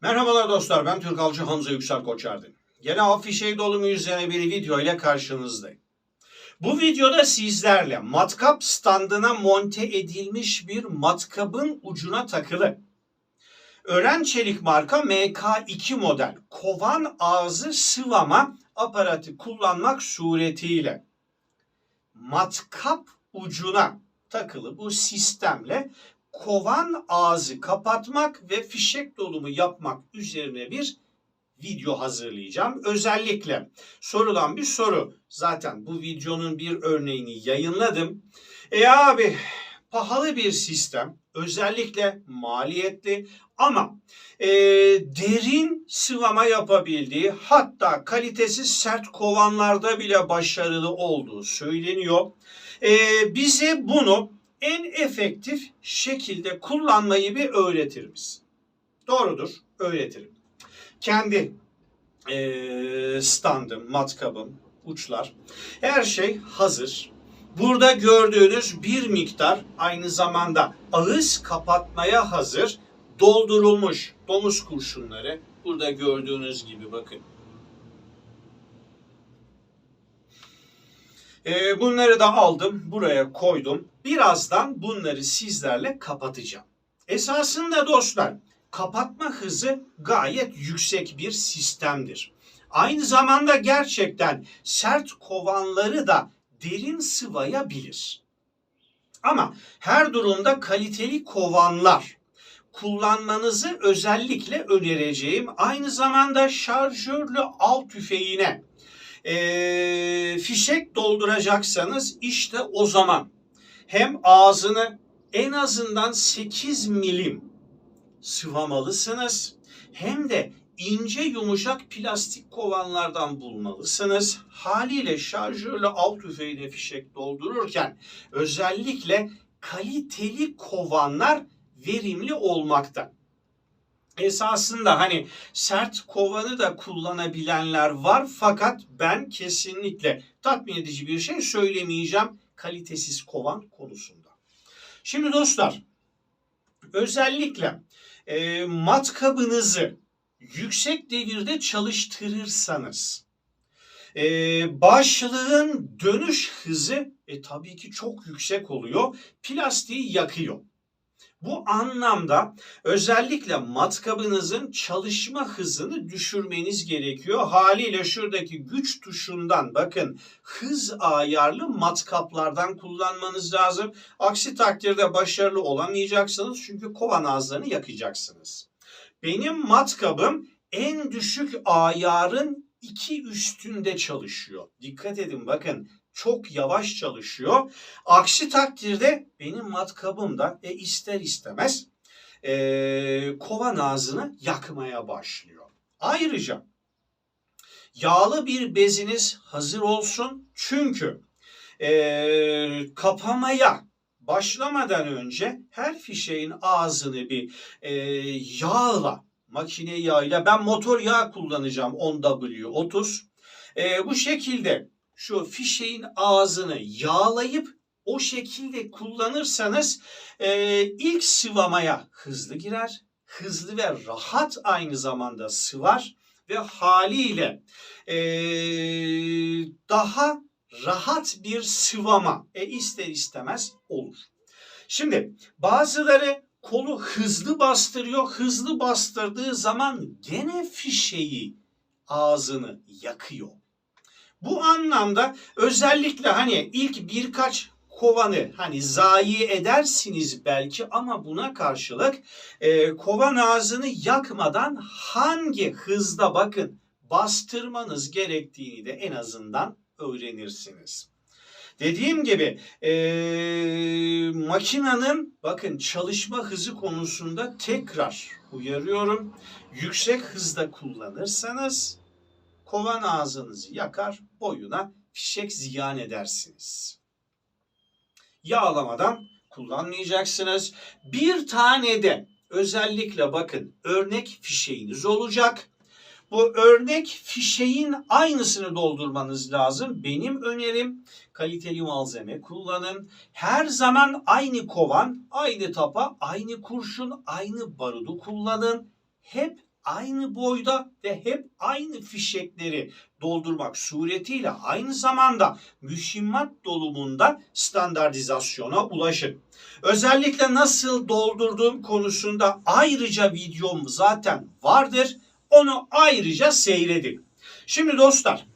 Merhabalar dostlar ben Türk Avcı Hamza Yüksel Koçerdi. Gene afişe dolumu üzerine bir video ile karşınızdayım. Bu videoda sizlerle matkap standına monte edilmiş bir matkabın ucuna takılı. Ören Çelik marka MK2 model kovan ağzı sıvama aparatı kullanmak suretiyle matkap ucuna takılı bu sistemle kovan ağzı kapatmak ve fişek dolumu yapmak üzerine bir video hazırlayacağım. Özellikle sorulan bir soru. Zaten bu videonun bir örneğini yayınladım. E abi pahalı bir sistem. Özellikle maliyetli ama e, derin sıvama yapabildiği hatta kalitesiz sert kovanlarda bile başarılı olduğu söyleniyor. E, bize bunu en efektif şekilde kullanmayı bir öğretir misin? Doğrudur, öğretirim. Kendi eee standım, matkabım, uçlar, her şey hazır. Burada gördüğünüz bir miktar aynı zamanda ağız kapatmaya hazır doldurulmuş domuz kurşunları. Burada gördüğünüz gibi bakın. Ee, bunları da aldım, buraya koydum. Birazdan bunları sizlerle kapatacağım. Esasında dostlar, kapatma hızı gayet yüksek bir sistemdir. Aynı zamanda gerçekten sert kovanları da derin sıvayabilir. Ama her durumda kaliteli kovanlar kullanmanızı özellikle önereceğim. Aynı zamanda şarjörlü av tüfeğine e, fişek dolduracaksanız işte o zaman hem ağzını en azından 8 milim sıvamalısınız hem de ince yumuşak plastik kovanlardan bulmalısınız. Haliyle şarjörlü av tüfeğine fişek doldururken özellikle kaliteli kovanlar verimli olmakta. Esasında hani sert kovanı da kullanabilenler var fakat ben kesinlikle tatmin edici bir şey söylemeyeceğim kalitesiz kovan konusunda. Şimdi dostlar özellikle e, matkabınızı yüksek devirde çalıştırırsanız e, başlığın dönüş hızı e, tabii ki çok yüksek oluyor. Plastiği yakıyor. Bu anlamda özellikle matkabınızın çalışma hızını düşürmeniz gerekiyor. Haliyle şuradaki güç tuşundan bakın hız ayarlı matkaplardan kullanmanız lazım. Aksi takdirde başarılı olamayacaksınız çünkü kovan ağızlarını yakacaksınız. Benim matkabım en düşük ayarın iki üstünde çalışıyor. Dikkat edin bakın çok yavaş çalışıyor. Aksi takdirde benim matkabım da e, ister istemez e, kovan ağzını yakmaya başlıyor. Ayrıca yağlı bir beziniz hazır olsun çünkü e, kapamaya başlamadan önce her fişeğin ağzını bir e, yağla makine yağıyla ben motor yağ kullanacağım 10W30 e, bu şekilde şu fişeğin ağzını yağlayıp o şekilde kullanırsanız e, ilk sıvamaya hızlı girer. Hızlı ve rahat aynı zamanda sıvar ve haliyle e, daha rahat bir sıvama e, ister istemez olur. Şimdi bazıları kolu hızlı bastırıyor. Hızlı bastırdığı zaman gene fişeği ağzını yakıyor. Bu anlamda özellikle hani ilk birkaç kovanı hani zayi edersiniz belki ama buna karşılık e, kovan ağzını yakmadan hangi hızda bakın bastırmanız gerektiğini de en azından öğrenirsiniz. Dediğim gibi e, makinenin bakın çalışma hızı konusunda tekrar uyarıyorum. Yüksek hızda kullanırsanız kovan ağzınızı yakar, boyuna fişek ziyan edersiniz. Yağlamadan kullanmayacaksınız. Bir tane de özellikle bakın örnek fişeğiniz olacak. Bu örnek fişeğin aynısını doldurmanız lazım. Benim önerim kaliteli malzeme kullanın. Her zaman aynı kovan, aynı tapa, aynı kurşun, aynı barudu kullanın. Hep aynı boyda ve hep aynı fişekleri doldurmak suretiyle aynı zamanda mühimmat dolumunda standartizasyona ulaşın. Özellikle nasıl doldurduğum konusunda ayrıca videom zaten vardır. Onu ayrıca seyredin. Şimdi dostlar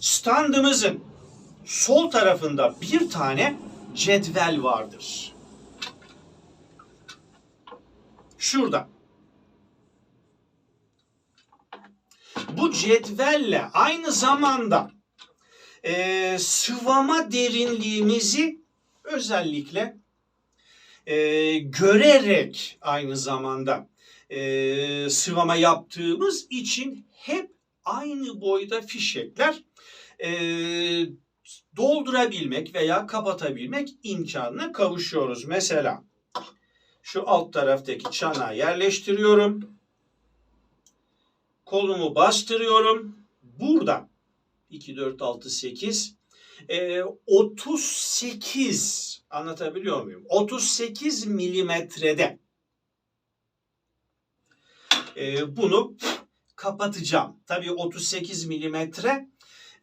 standımızın sol tarafında bir tane cetvel vardır. Şurada. Bu cetvelle aynı zamanda e, sıvama derinliğimizi özellikle e, görerek aynı zamanda e, sıvama yaptığımız için hep aynı boyda fişekler e, doldurabilmek veya kapatabilmek imkanına kavuşuyoruz. Mesela şu alt taraftaki çanağı yerleştiriyorum. Kolumu bastırıyorum. Burada 2, 4, 6, 8 e, 38 anlatabiliyor muyum? 38 milimetrede e, bunu kapatacağım. Tabii 38 milimetre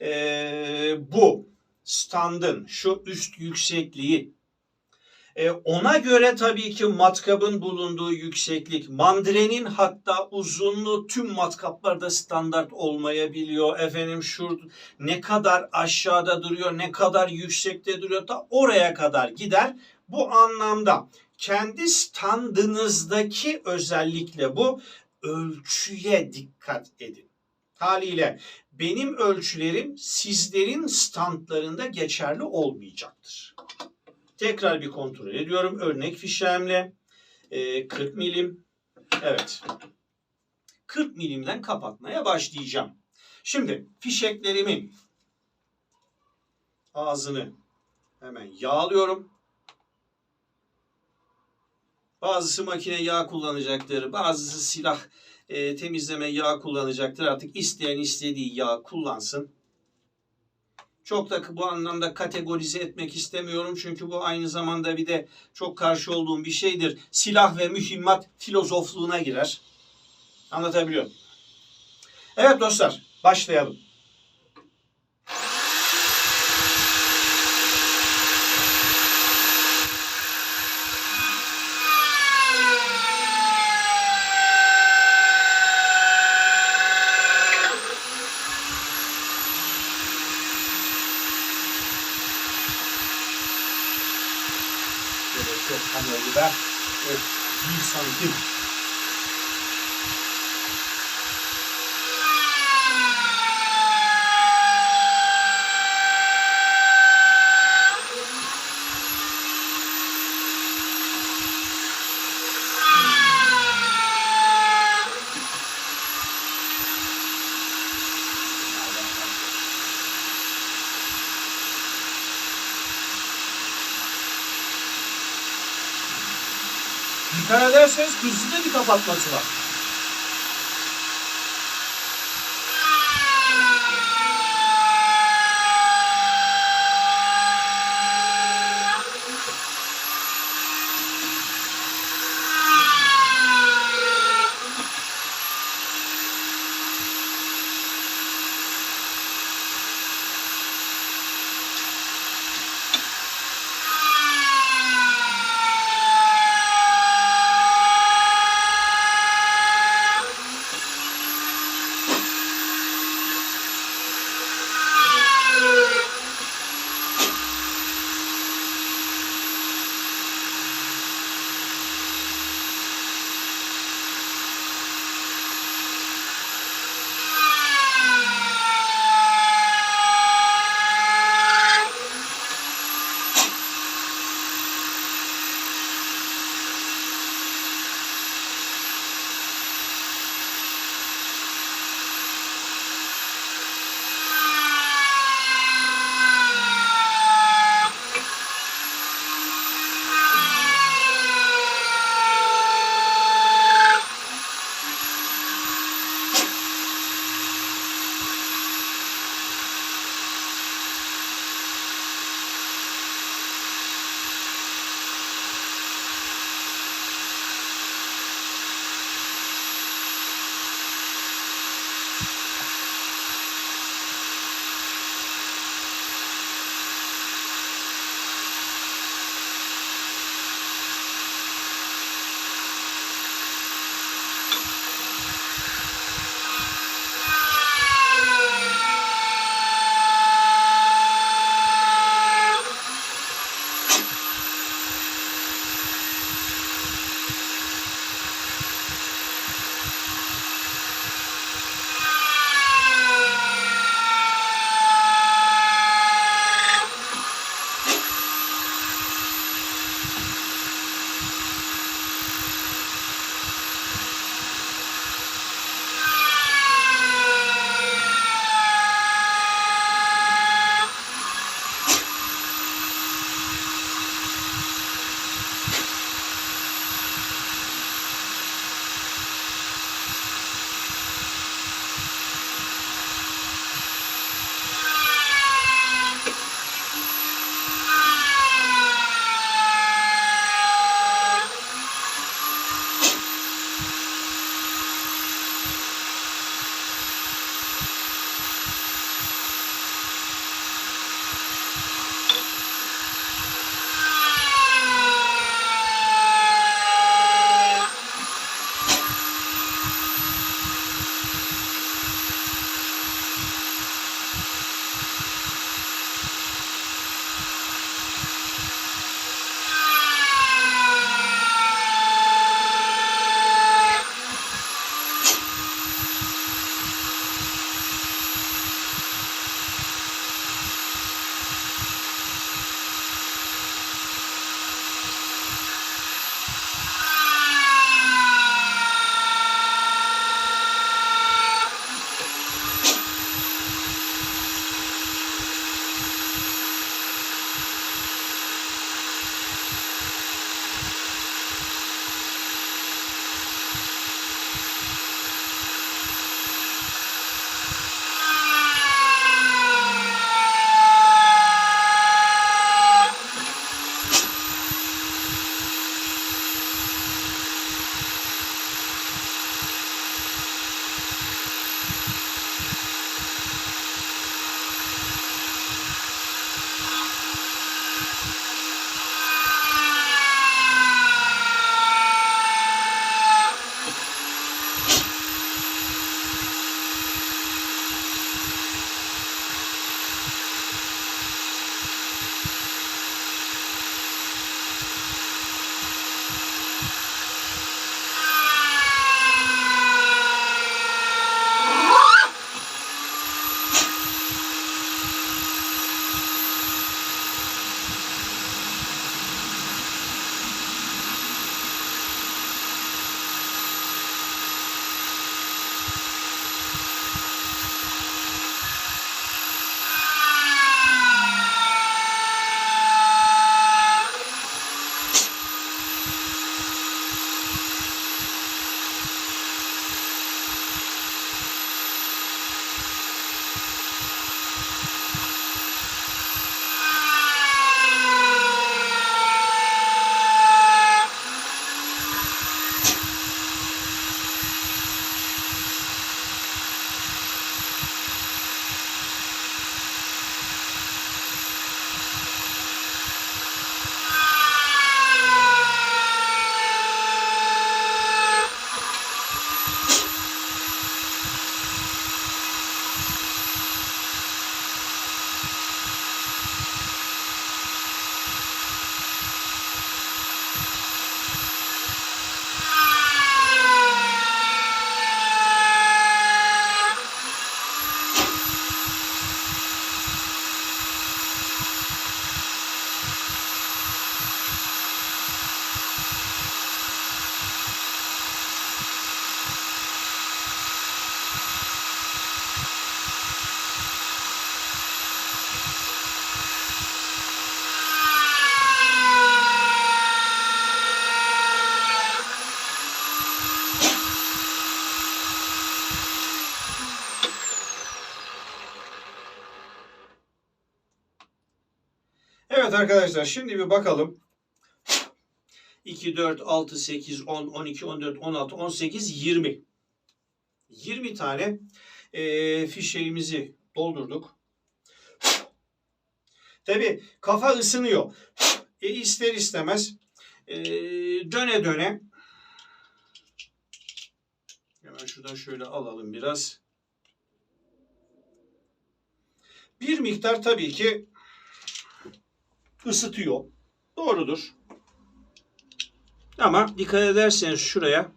e, bu standın şu üst yüksekliği e, ona göre tabii ki matkabın bulunduğu yükseklik, mandrenin hatta uzunluğu tüm matkaplarda standart olmayabiliyor. Efendim şu ne kadar aşağıda duruyor, ne kadar yüksekte duruyor da oraya kadar gider. Bu anlamda kendi standınızdaki özellikle bu ölçüye dikkat edin. Haliyle benim ölçülerim sizlerin standlarında geçerli olmayacaktır. Tekrar bir kontrol ediyorum. Örnek fişemle e, 40 milim. Evet. 40 milimden kapatmaya başlayacağım. Şimdi fişeklerimin ağzını hemen yağlıyorum. Bazısı makine yağ kullanacaktır. Bazısı silah e, temizleme yağ kullanacaktır. Artık isteyen istediği yağ kullansın. Çok da bu anlamda kategorize etmek istemiyorum. Çünkü bu aynı zamanda bir de çok karşı olduğum bir şeydir. Silah ve mühimmat filozofluğuna girer. Anlatabiliyor muyum? Evet dostlar başlayalım. Çok tam oldu. Da evet, bir santim Dikkat ederseniz hızlı da bir kapatması var. Arkadaşlar şimdi bir bakalım. 2, 4, 6, 8, 10, 12, 14, 16, 18, 20. 20 tane e, fişeğimizi doldurduk. Tabi kafa ısınıyor. E, ister istemez e, döne döne hemen şuradan şöyle alalım biraz. Bir miktar tabii ki ısıtıyor. Doğrudur. Ama dikkat ederseniz şuraya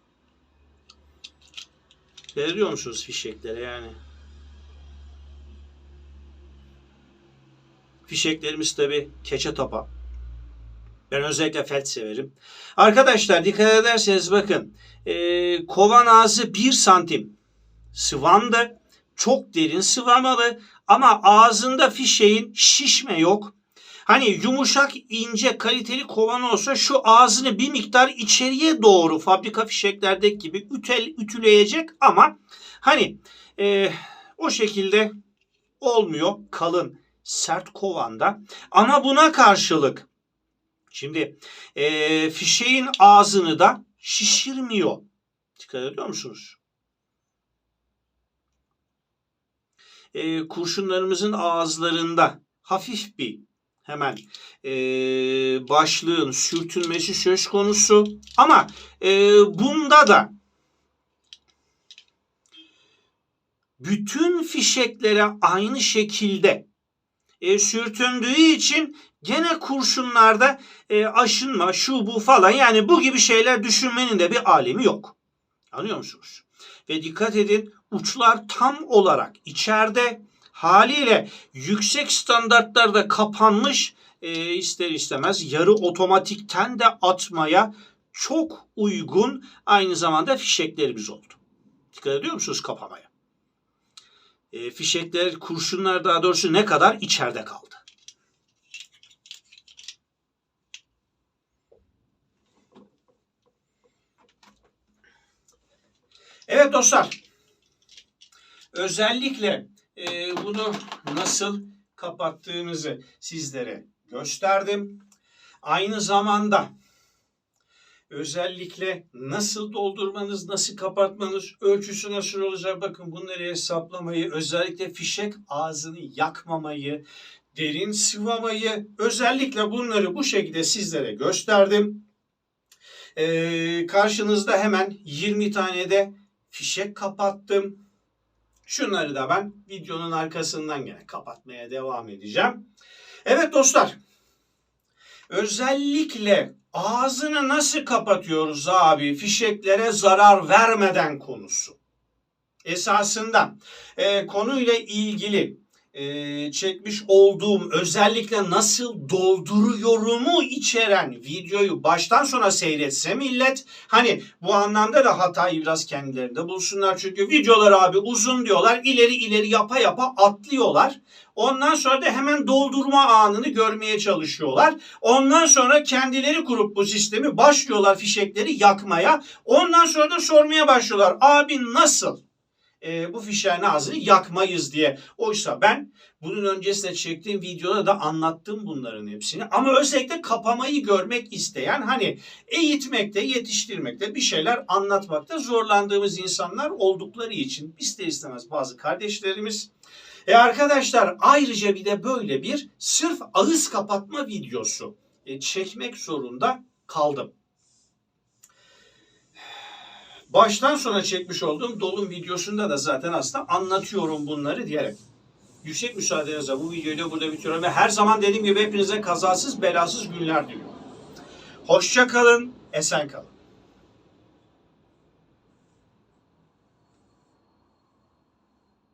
görüyor musunuz fişeklere yani? Fişeklerimiz tabi keçe tapa. Ben özellikle felt severim. Arkadaşlar dikkat ederseniz bakın e, kovan ağzı 1 santim sıvandı. Çok derin sıvamalı ama ağzında fişeğin şişme yok. Hani yumuşak, ince, kaliteli kovan olsa şu ağzını bir miktar içeriye doğru fabrika fişeklerdeki gibi ütel, ütüleyecek ama hani e, o şekilde olmuyor kalın sert kovanda. Ama buna karşılık şimdi e, fişeğin ağzını da şişirmiyor. Dikkat ediyor musunuz? E, kurşunlarımızın ağızlarında hafif bir hemen e, başlığın sürtünmesi söz konusu. Ama e, bunda da bütün fişeklere aynı şekilde e, sürtündüğü için gene kurşunlarda e, aşınma, şu bu falan yani bu gibi şeyler düşünmenin de bir alemi yok. Anlıyor musunuz? Ve dikkat edin uçlar tam olarak içeride haliyle yüksek standartlarda kapanmış e, ister istemez yarı otomatikten de atmaya çok uygun aynı zamanda fişeklerimiz oldu. Dikkat ediyor musunuz kapamaya? E, fişekler, kurşunlar daha doğrusu ne kadar içeride kaldı. Evet dostlar. Özellikle e, bunu nasıl kapattığımızı sizlere gösterdim. Aynı zamanda özellikle nasıl doldurmanız, nasıl kapatmanız, ölçüsü nasıl olacak bakın bunları hesaplamayı, özellikle fişek ağzını yakmamayı, derin sıvamayı, özellikle bunları bu şekilde sizlere gösterdim. Ee, karşınızda hemen 20 tane de fişek kapattım. Şunları da ben videonun arkasından gene kapatmaya devam edeceğim. Evet dostlar. Özellikle ağzını nasıl kapatıyoruz abi fişeklere zarar vermeden konusu. Esasında e, konuyla ilgili e, çekmiş olduğum özellikle nasıl dolduruyorumu içeren videoyu baştan sona seyretse millet hani bu anlamda da hatayı biraz kendilerinde bulsunlar. Çünkü videolar abi uzun diyorlar ileri ileri yapa yapa atlıyorlar. Ondan sonra da hemen doldurma anını görmeye çalışıyorlar. Ondan sonra kendileri kurup bu sistemi başlıyorlar fişekleri yakmaya. Ondan sonra da sormaya başlıyorlar. Abi nasıl? E, bu fişeğin ağzını yakmayız diye. Oysa ben bunun öncesinde çektiğim videoda da anlattım bunların hepsini. Ama özellikle kapamayı görmek isteyen hani eğitmekte, yetiştirmekte bir şeyler anlatmakta zorlandığımız insanlar oldukları için ister istemez bazı kardeşlerimiz e arkadaşlar ayrıca bir de böyle bir sırf ağız kapatma videosu e, çekmek zorunda kaldım baştan sona çekmiş olduğum dolum videosunda da zaten aslında anlatıyorum bunları diyerek. Yüksek müsaadenizle bu videoyu da burada bitiriyorum ve her zaman dediğim gibi hepinize kazasız belasız günler diliyorum. Hoşça kalın, esen kalın.